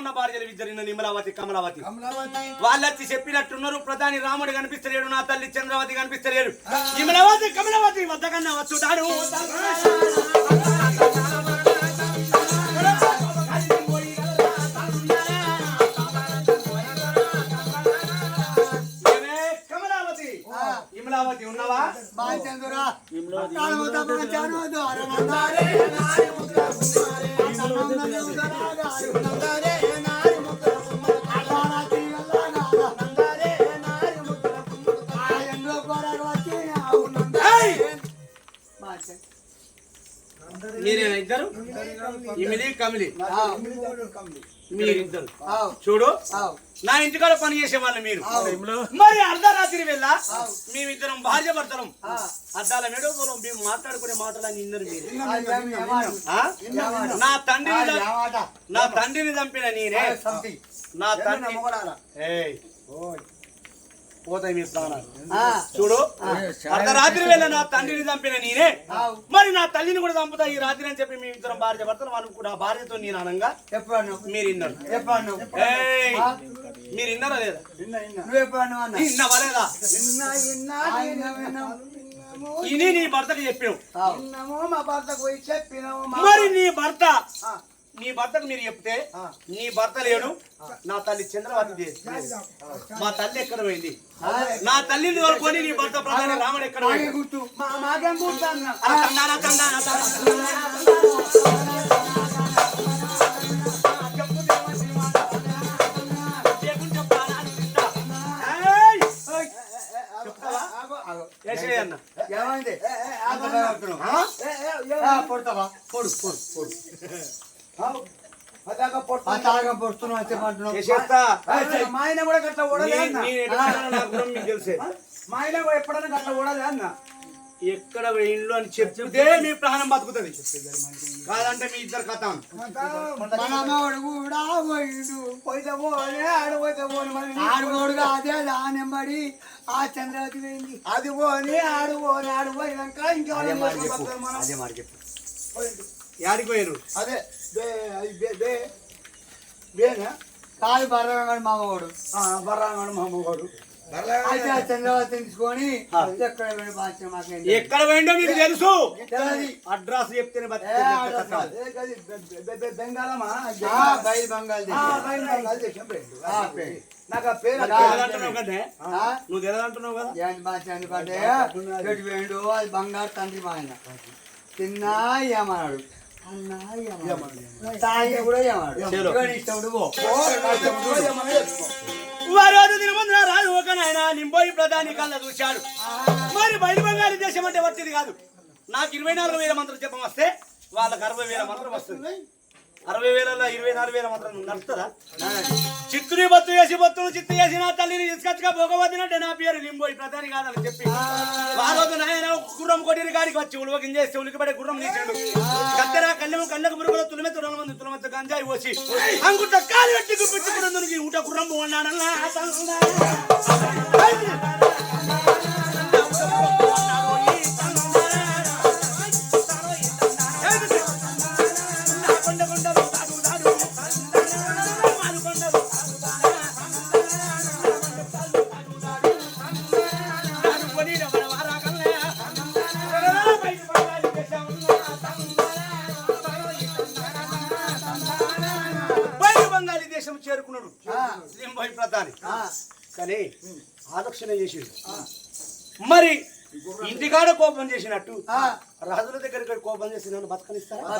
రామన్న భార్యలు ఇద్దరు నిమలావతి కమలావతి. కమలావతి. వాళ్ళొచ్చి చెప్పినట్టున్నారు ప్రధాని రాముడు కనిపిస్తలేడు నా తల్లి చంద్రవతి కనిపిస్తలేడు. నిమలవతి కమలవతి వద్దకన్నా వచ్చుతాడు. ఏమే కమలావతి? ఇమలావతి ఉన్నావా? బాలచంద్రురా మీరేనా ఇద్దరు ఇమిలి కమిలి మీరిద్దరు. చూడు నా ఇంటికాడ పని చేసే వాళ్ళు మీరు. మరి అర్ధరాత్రి వెళ్ళ. మేమిద్దరం భార్య భర్తలం. అద్దాల మెడలో మేము మాట్లాడుకునే మాటలన్నీ ఇన్నరు మీరు. నా తండ్రిని నా తండ్రిని చంపిన నేనే. నా తండ్రి పోతాయి మీ ప్రాణాలు చూడు అర్ధరాత్రి వేళ నా తండ్రిని చంపిన నేనే. మరి నా తల్లిని కూడా చంపుతా ఈ రాత్రి అని చెప్పి మీ ఇద్దరం భార్య భర్తలు అనుకు నా భార్యతో నేను అనంగా అన్నావు మీరు ఇన్నారు. ఆ? మీరు ఇన్నారా లేదా? ఇన్నవా లేదా? నీ భర్తకు మా మరి భర్తకు మీరు చెప్తే. నీ భర్త లేడు నా తల్లి చంద్రవతి. మా తల్లి ఎక్కడ పోయింది నా తల్లిని వరకొని నీ భర్త ప్రధాని రాముడు ఎక్కడ గుర్తు. ఏమైంది పొడతావా పొడు పొడు పొడు చెప్పంటున్నావు. మా ఆయన కూడా గట్ల తెలుసే. మా ఆయన కూడా ఎప్పుడైనా గట్ల ఓడలే అన్న. ఎక్కడ ఇల్లు అని చెప్తే మీ ప్రాణం బతుకుతుంది. కాదంటే మీ ఇద్దరు కథ. కూడా పోయిండు. పోయితే పోనే ఆడు పోతే పోని ఆడుకోడుగా అదే దానెంబడి ఆ చంద్రవతి పోయింది. అది పోని ఆడు పోని ఆడు పోయినాక ఇంకెవరైనా మనం. యాడికి పోయారు? అదే బే బేనా కాదు బర్రంగాడు మామవాడు బర్రంగాడు మామవాడు అయితే ఎక్కడ పోయి బాధ్యత మాకేంటి? ఎక్కడ పోయిండో మీకు తెలుసు. అడ్రస్. కాదు. ఆ, బయలు బంగాల్. దేశం. నాకు ఆ పేరు? నువ్వు తెలదంటున్నావు కదా? చెట్టు అది బంగారు తండ్రి మా ఆయన. తిన్నా ఏమన్నాడు? రోజు దినమందున రాజు ఒక నాయన నింబోయి ప్రధాని కళ్ళ చూశాడు మరి బయలు బంగారు దేశం అంటే వచ్చేది కాదు నాకు ఇరవై నాలుగు వేల మంత్రం చెప్పం వస్తే వాళ్ళకి అరవై వేల మంత్రం వస్తుంది. అరవై వేలలో ఇరవై నాలుగు వేల మంత్రం నడుస్తుందా చిత్తుని బత్తు వేసి బొత్తును చిత్తు వేసి నా తల్లిని తీసుకొచ్చుగా భోగవద్దినట్టే నా పేరు నింబోయి ప్రధాని కాదని చెప్పి ఆ రోజున గుర్రం కొట్టిన కాడికి వచ్చి ఉలవకిం చేసి ఉలికిపడే గుర్రం తీసాడు. కత్తెర కళ్ళెము కళ్ళకు మురుగులో తులిమె తులం మంది తులమెత్త గంజాయి పోసి అంగుట కాలు పెట్టి గుప్పించుకున్నందుకు ఊట గుర్రం ఉన్నాడన్నా కానీ ఆలోచన చేసిండు. మరి ఇంటికాడ కోపం చేసినట్టు ఆ, రాజుల దగ్గరికి పోయి కోపం చేసి నన్ను బతకనిస్తారా.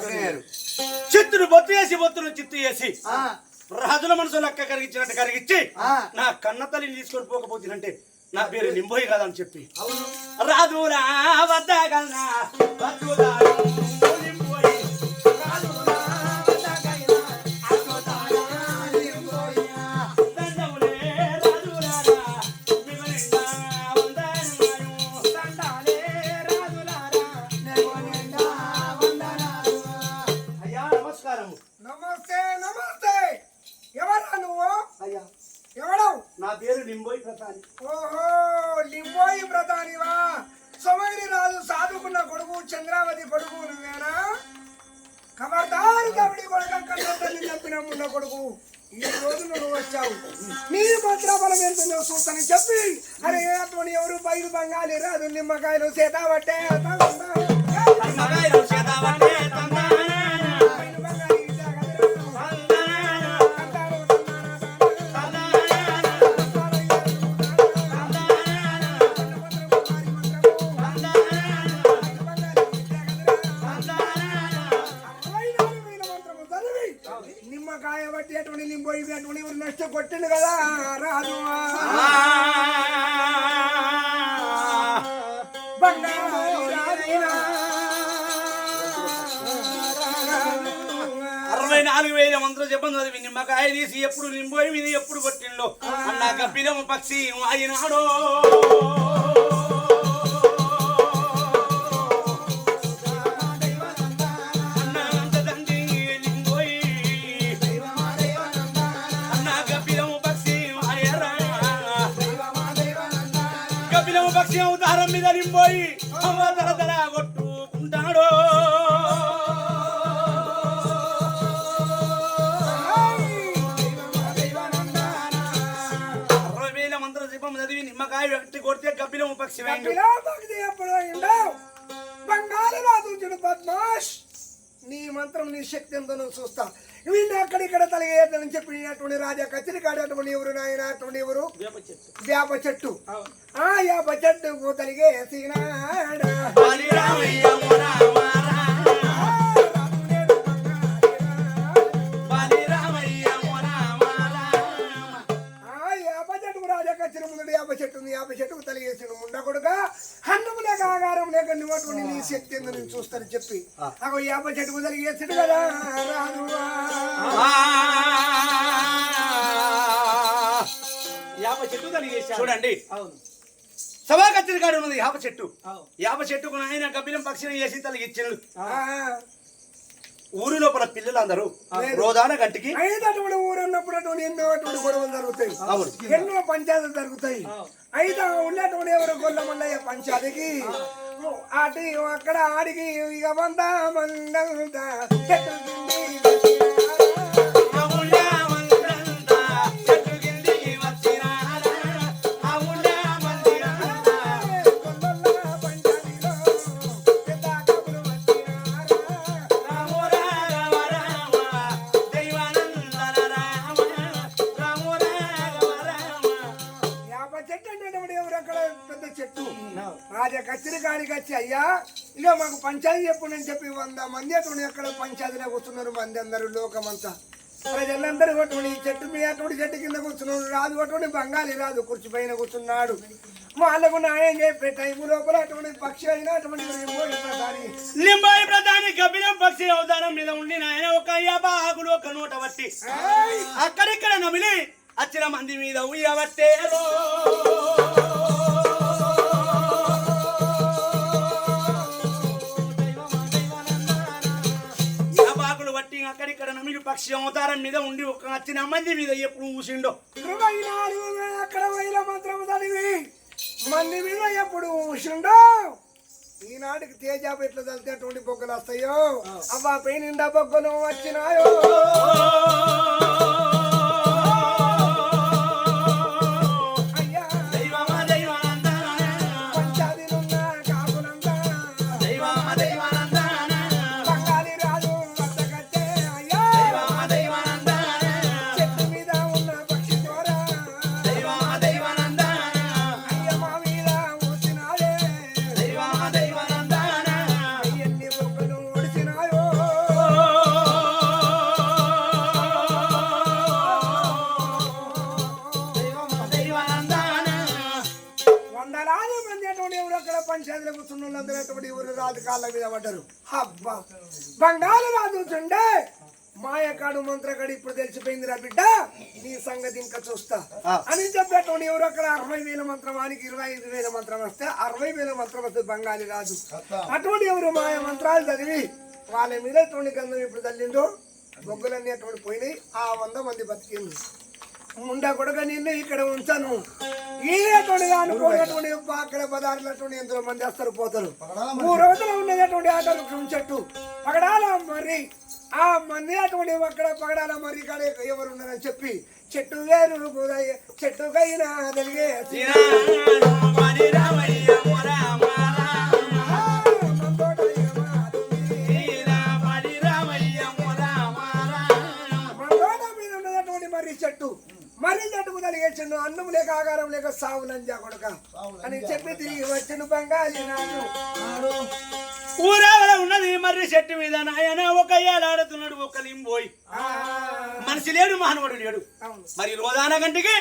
చిత్తును బొత్తు వేసి బొత్తును చిత్తు వేసి ఆ, రాజుల మనసు లెక్క కరిగించినట్టు కరిగించి. నా కన్న తల్లిని తీసుకొని పోకపోతుందంటే నా పేరు నింబోయి కాదని చెప్పి. రాజురా వద్దగలనా వద్దురా నింబోయి. ఓహో లింబోయి ప్రధానివా? సమగిరి రాజు సాధుకున్న కొడుకు చంద్రావతి కొడుకు నువ్వేనా? కబర్దారు కబడి కొడుకు కన్న తల్లి తప్పిన మున్న కొడుకు ఈ రోజు నువ్వు వచ్చావు. నీ భద్రాబలం ఎంత చూస్తానని చెప్పి అరే అటువంటి ఎవరు బయలు బంగాలి రాదు నిమ్మకాయలు సీతాబట్టే పట్టే చదివి నిమ్మకాయ తీసి ఎప్పుడు నింబోయి మీద ఎప్పుడు కొట్టిండు అన్నాక పిలమ పక్షి అయినాడో. కొడితే కపిలము పక్షి బంగారు రాజుచుడు పద్మాష్ నీ మంత్రం నీ శక్తి ఎంతో నువ్వు చూస్తా. వీళ్ళు అక్కడిక్కడ తలగేయని చెప్పి అటువంటి రాజా కచ్చిరి కాడేటువంటి ఎవరు నాయన అటువంటి ఎవరు? వేప చెట్టు. ఆ వేప చెట్టు తలిగేసినాడా? శక్తి నేను చూస్తాను చెప్పి అగో యాప చెట్టుకు తలిగేసాడు కదా. రాజువా. ఆ. చూడండి. సభా కత్తిరి కాడు ఉన్నది యాప చెట్టు. యాప చెట్టుకు ఆయన కపిలం పక్షిని వేసి తలిగిచ్చాడు ఆ, ఊరి లోపల పిల్లలు అందరూ రోదాన గంటికి అయితే అటువంటి ఊరు అన్నప్పుడు అటువంటి ఎన్నో అటువంటి గొడవలు జరుగుతాయి. అవును. ఎన్నో పంచాయతీలు జరుగుతాయి. అయితే ఉన్నటువంటి ఎవరు గొల్ల మల్లయ్య పంచాయతీకి? అటు అక్కడ ఆడికి ఇక వంద మందంతా రాజా కచ్చిరి కాడికి వచ్చి అయ్యా ఇక మాకు పంచాయతీ చెప్పు నేను చెప్పి వంద మంది అటువంటి అక్కడ పంచాయతీలో కూర్చున్నారు మంది అందరూ లోకమంతా. ప్రజలందరూ ఈ చెట్టు మీ అటువంటి చెట్టు కింద కూర్చున్నాడు రాదు అటువంటి బంగాళీ రాదు కుర్చీ పైన కూర్చున్నాడు. వాళ్ళకు న్యాయం చెప్పే టైం లోపల అటువంటి పక్షి అయినా అటువంటి ప్రధాని. లింబాయి ప్రధాని పక్షి అవతారం మీద ఉండి నాయన ఒక యాప ఆకులు ఒక నూట ఏయ్! అక్కడిక్కడ నమిలి వచ్చిన మంది మీద ఉయ్యబట్టేరో అక్కడిక్కడ నమిలి పక్షి అవతారం మీద ఉండి ఒక వచ్చిన మంది మీద ఎప్పుడు ఊసిండో. అక్కడ వేల మంత్రం చదివి మంది మీద ఎప్పుడు ఉంటుండో ఈనాటికి తేజాపు ఎట్లా చదివితే అటువంటి బొగ్గలు వస్తాయో. అవ్వ పై నిండా బొగ్గలు వచ్చినాయో. రాజు కాళ్ళ మీద పడ్డారు. అబ్బా. బంగారు రాజు చుండే. మాయకాడు మంత్రకాడు ఇప్పుడు తెలిసిపోయిందిరా బిడ్డ. నీ సంగతి ఇంకా చూస్తా. అని చెప్పేటువంటి ఎవరు అక్కడ అరవై వేల మంత్రం వానికి ఇరవై ఐదు వేల మంత్రం వస్తే అరవై వేల మంత్రం వస్తే బంగాళీ రాజు. అటువంటి ఎవరు మాయ మంత్రాలు చదివి వాళ్ళ మీద ఎటువంటి గంధం ఇప్పుడు తల్లిందో? బొగ్గులన్నీ అటువంటి పోయినాయి. ఆ వంద మంది బతికింది ముండా కొడుక నిన్ను ఇక్కడ ఉంచాను. ఈటువంటి అనుకోనటువంటి అక్కడ పదార్థులటువంటి ఎంతో మంది వస్తారు పోతారు. మూడు రోజులు ఉన్నటువంటి ఆటలు చెట్టు. పగడాల మరి ఆ మంది అటువంటి అక్కడ పగడాల మరి ఇక్కడ ఎవరు ఉన్నారని చెప్పి చెట్టు వేరు చెట్టుకైనా తెలిగే చెట్టు అన్నం లేక ఆకారం లేక సావు నంజా కొడుక. అని చెప్పి తిరిగి వచ్చిన బంగాళీ నాడు ఊరావల ఉన్నది మర్రి చెట్టు మీద నాయన ఒక ఏలాడుతున్నాడు ఒక లింబోయ్. ఆ, మనిషి లేడు మానవుడు లేడు. అవును. మరి రోజాన గంటికి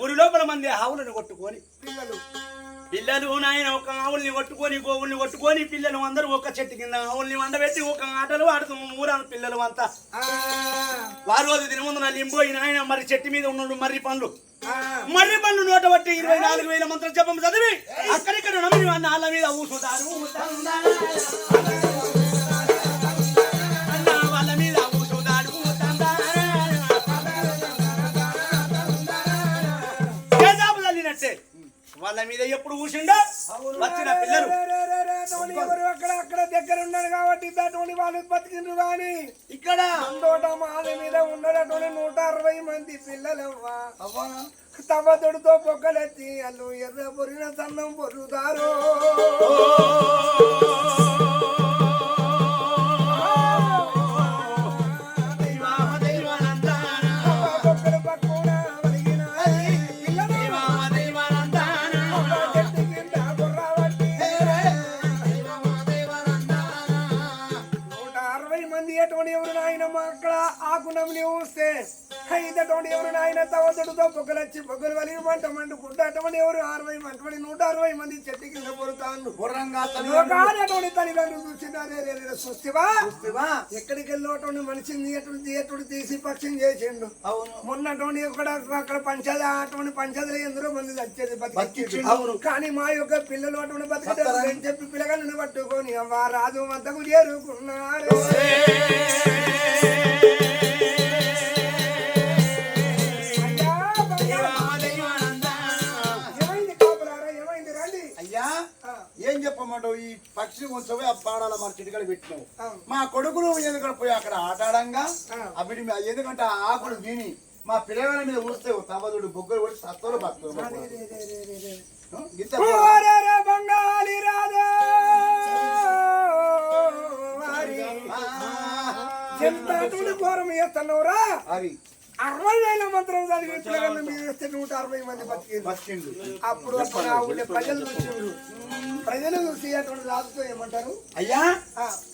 ఊరి లోపల మంది ఆవులను కొట్టుకొని పిల్లలు. పిల్లలు నాయన ఒక ఆవుల్ని కొట్టుకొని గోవుల్ని కొట్టుకొని పిల్లలు అందరూ ఒక చెట్టు కింద ఆవుల్ని వండబెట్టి ఒక ఆటలు ఆడుతున్నాం ఊరాను పిల్లలు అంతా. వారు రోజు దిన ముందు నా లింబోయి నాయన మరి చెట్టు మీద ఉన్నాడు మర్రి పండ్లు. మర్రి పండ్లు నూట బట్టి ఇరవై నాలుగు వేల మంత్రం చెప్పం చదివి అక్కడిక్కడ నమ్మి నాళ్ళ మీద ఊసుతారు. వాళ్ళ మీద ఎప్పుడు ఊసిండో వచ్చిన పిల్లలు. అక్కడ అక్కడ దగ్గర ఉన్నారు కాబట్టి అటువంటి వాళ్ళు బతికిండ్రు కానీ ఇక్కడ. అందోట మాల మీద ఉన్నటువంటి నూట అరవై మంది పిల్లలవ్వా. తవ్వతోడుతో పొక్కలెత్తి అల్లు ఎర్ర పొరిన సన్నం పొరుతారు ఇదటువంటి ఎవరు నాయన తవ్వతోడుతో పొక్కలొచ్చి పొక్కలు వలిగి మంట మండుకుంటూ అటువంటి ఎవరు అరవై అటువంటి నూట అరవై మంది చెట్టు కింద పొరుతాను లోకాలటువంటి తల్లిదండ్రులు చూసినారే తల్లివా ఎక్కడికి వెళ్ళేటువంటి మనిషిని ఎటువంటి ఎటువంటి తీసి పక్షం చేసిండు అవును మొన్నటువంటి అక్కడ అక్కడ పంచద అటువంటి పంచదలు ఎందరో మంది వచ్చేది అవును. కానీ మా యొక్క పిల్లలు అటువంటి బతికేటారు అని చెప్పి పిల్లగాళ్ళని పట్టుకొని అవ్వ రాజు వద్దకు చేరుకున్నారు చెప్పమంటావు ఈ పక్షి కొంచెం ఆ పాడాల మన చిటికలు పెట్టినావు. మా కొడుకులు ఎందుకంటే పోయి అక్కడ ఆట ఆడంగా ఆ. అవిడి ఎందుకంటే ఆ ఆకులు తిని మా పిల్లగాల మీద ఊస్తే తవ్వదుడు బొగ్గలు కొట్టి సత్తోలు ఓరేరే బంగాళి రాజా ఎంత ఘోరం చేస్తున్నావురా అవి అరవై వేల మంత్రం చదివి పిల్లగాళ్ళ మీద వేస్తే నూట అరవై మంది బతికిండు అప్పుడు ఊళ్ళో ప్రజలు చూసిండ్రు ప్రజలు చూసి అటువంటి రాజుతో ఏమంటారు? అయ్యా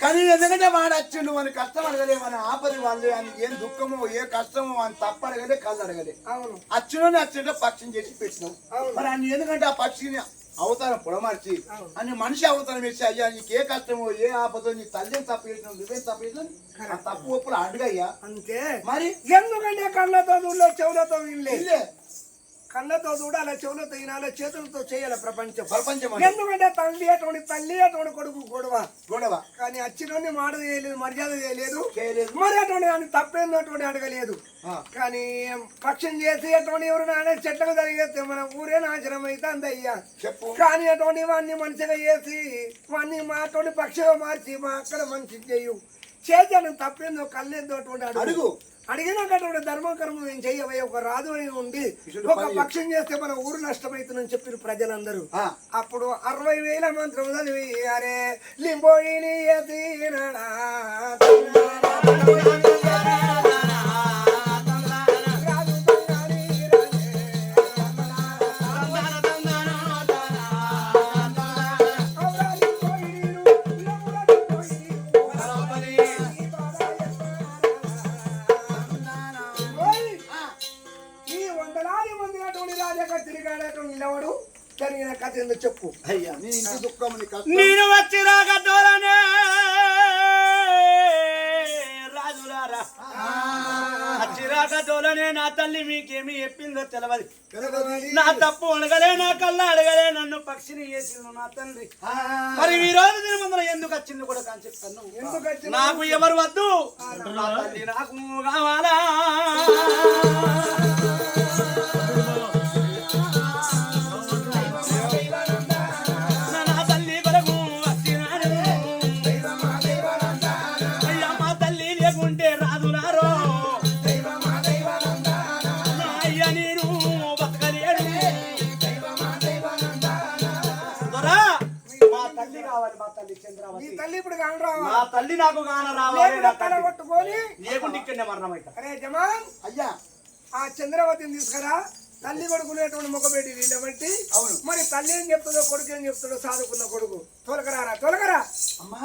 కానీ ఎందుకంటే వాడు వచ్చిండు మన కష్టం అడగలే మన ఆపది వాళ్ళు అని ఏం దుఃఖమో ఏ కష్టమో అని తప్ప అడగలే కళ్ళు అడగలే. అవును. అచ్చులోనే అచ్చుంటే పక్షిని చేసి పెట్టినాం. మరి ఎందుకంటే ఆ పక్షిని అవతారం పొడమర్చి. అని మనిషి అవతారం వేసి అయ్యా నీకు ఏ కష్టమో ఏ ఆపదో నీ తల్లిని తప్పు చేసినావు నువ్వేం తప్పు చేసినావు ఆ తప్పు ఒప్పులు అడుగయ్యా. అంతే. మరి? ఎందుకంటే కళ్ళతో చెవులతో ఇల్లే కళ్ళతో చూడాలి చెవులతో వినాలి చేతులతో చేయాలి ప్రపంచం. ప్రపంచం ఎందుకంటే తల్లి అటువంటి తల్లి అటువంటి కొడుకు గొడవ. గొడవ. కానీ అచ్చినోని మాట చేయలేదు మర్యాద చేయలేదు. చేయలేదు. మరి అటువంటి అని తప్పేందటువంటి అడగలేదు. కానీ పక్షం చేసి అటువంటి ఎవరు నానే చెట్లకు జరిగేస్తే మన ఊరే నాశనం అయితే అందయ్యా చెప్పు. కానీ అటువంటి వాడిని మంచిగా చేసి వాడిని మా అటువంటి పక్షిగా మార్చి మా అక్కడ మంచి చేయు. చేతను తప్పేందో కళ్ళేందో అటువంటి అడుగు. అడుగు అడిగినాకటువంటి ధర్మకర్మ నేను చెయ్యవే ఒక రాజు అని ఉండి ఒక పక్షం చేస్తే మన ఊరు నష్టమైతుందని చెప్పిన ప్రజలందరూ. అప్పుడు అరవై వేల మంత్రం చదివి అరే లింబోయిని ఎదినడా నేను వచ్చి రాగతోలనే రాజులారా వచ్చి రాగతోలనే నా తల్లి మీకేమి చెప్పిందో తెలవదు. నా తప్పు అడగలే నా కళ్ళ అడగలే నన్ను పక్షిని చేసిండు నా తండ్రి. మరి ఈ రోజు దీని ముందర ఎందుకు వచ్చింది కూడా కానీ చెప్తాను? నాకు ఎవరు వద్దు? నా తల్లి నాకు కావాలా? నీ తల్లి ఇప్పుడు కాను రావా? నా తల్లి నాకు గాన రావాలి నా తల తల్లి. కొట్టుకొని లేకుంటే ఇక్కడనే మరణం అవుతా అరే జమాన్ అయ్యా. ఆ చంద్రవతిని తీసుకురా. తల్లి కొడుకునేటువంటి మొక్కబెట్టి నిలబెట్టి అవును. మరి తల్లి ఏం చెప్తుందో కొడుకు ఏం చెప్తుందో సాదుకున్న కొడుకు. తొలకరారా తొలకరా అమ్మా.